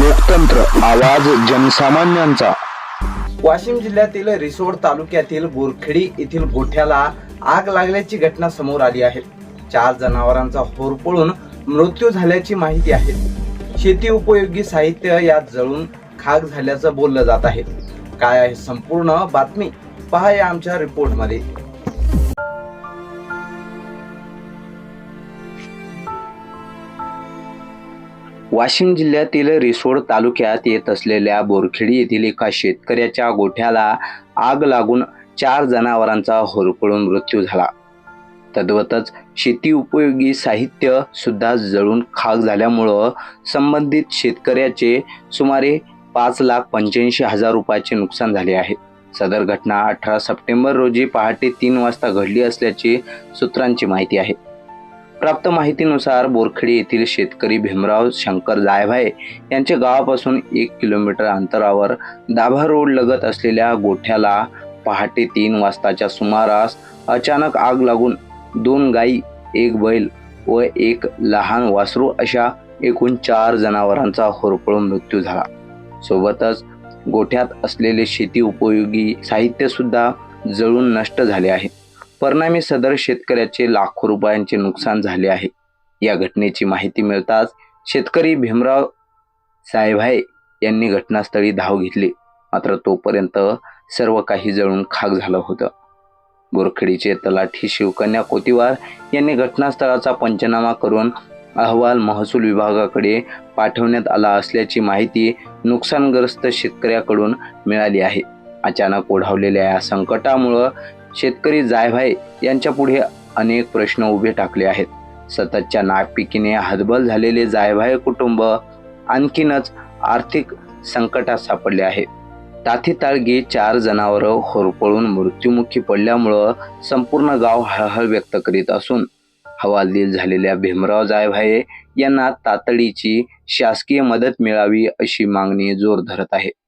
लोकतंत्र आवाज जनसामान्यांचा. वाशिम जिल्ह्यातील रिसोड तालुक्यातील बोरखेडी येथील गोठ्याला आग लागल्याची घटना समोर आली आहे. चार जनावरांचा होरपळून मृत्यू झाल्याची माहिती आहे. शेती उपयोगी साहित्य यात जळून खाक झाल्याचं बोललं जात आहे. काय आहे संपूर्ण बातमी? पहा या आमच्या रिपोर्टमध्ये वाशिम जिल्ह्यातील रिसोड तालुक्यात येत असलेल्या बोरखेडी येथील एका शेतकऱ्याच्या गोठ्याला आग लागून चार जनावरांचा होरपळून मृत्यू झाला. तद्वतच शेती उपयोगी साहित्य सुद्धा जळून खाक झाल्यामुळं संबंधित शेतकऱ्याचे सुमारे पाच लाख पंच्याऐंशी हजार रुपयाचे नुकसान झाले आहे. सदर घटना अठरा सप्टेंबर रोजी पहाटे तीन वाजता घडली असल्याची सूत्रांची माहिती आहे. प्राप्त माहितीनुसार बोरखेडी येथील शेतकरी भीमराव शंकर जायभाय यांच्या गावापासून एक किलोमीटर अंतरावर दाभा रोड लगत असलेल्या गोठ्याला पहाटे तीन वाजताच्या सुमारास अचानक आग लागून दोन गायी एक बैल व एक लहान वासरू अशा एकूण चार जनावरांचा होरपळून मृत्यू झाला. सोबतच गोठ्यात असलेले शेती उपयोगी साहित्य सुद्धा जळून नष्ट झाले आहे. परिणामी सदर शेतकऱ्याचे लाखो रुपयांचे नुकसान झाले आहे. या घटनेची माहिती मिळताच शेतकरी भीमराव साहेबाय यांनी घटनास्थळी धाव घेतली. मात्र तोपर्यंत सर्व काही जळून खाक झालं होतं. बोरखेडीचे तलाठी शिवकन्या कोतिवार यांनी घटनास्थळाचा पंचनामा करून अहवाल महसूल विभागाकडे पाठवण्यात आला असल्याची माहिती नुकसानग्रस्त शेतकऱ्याकडून मिळाली आहे. अचानक ओढावलेल्या या संकटामुळं शेतकरी जायभाई यांच्या पुढे अनेक प्रश्न उभे टाकले आहेत. सततच्या नागपिकीने हतबल झालेले जायभाई कुटुंब आणखीनच आर्थिक संकटात सापडले आहे. ताथीताळगी चार जनावरं होरपळून मृत्युमुखी पडल्यामुळं संपूर्ण गाव हळहळ व्यक्त करीत असून हवालदिल झालेल्या भीमराव जायभाये यांना तातडीची शासकीय मदत मिळावी अशी मागणी जोर धरत आहे.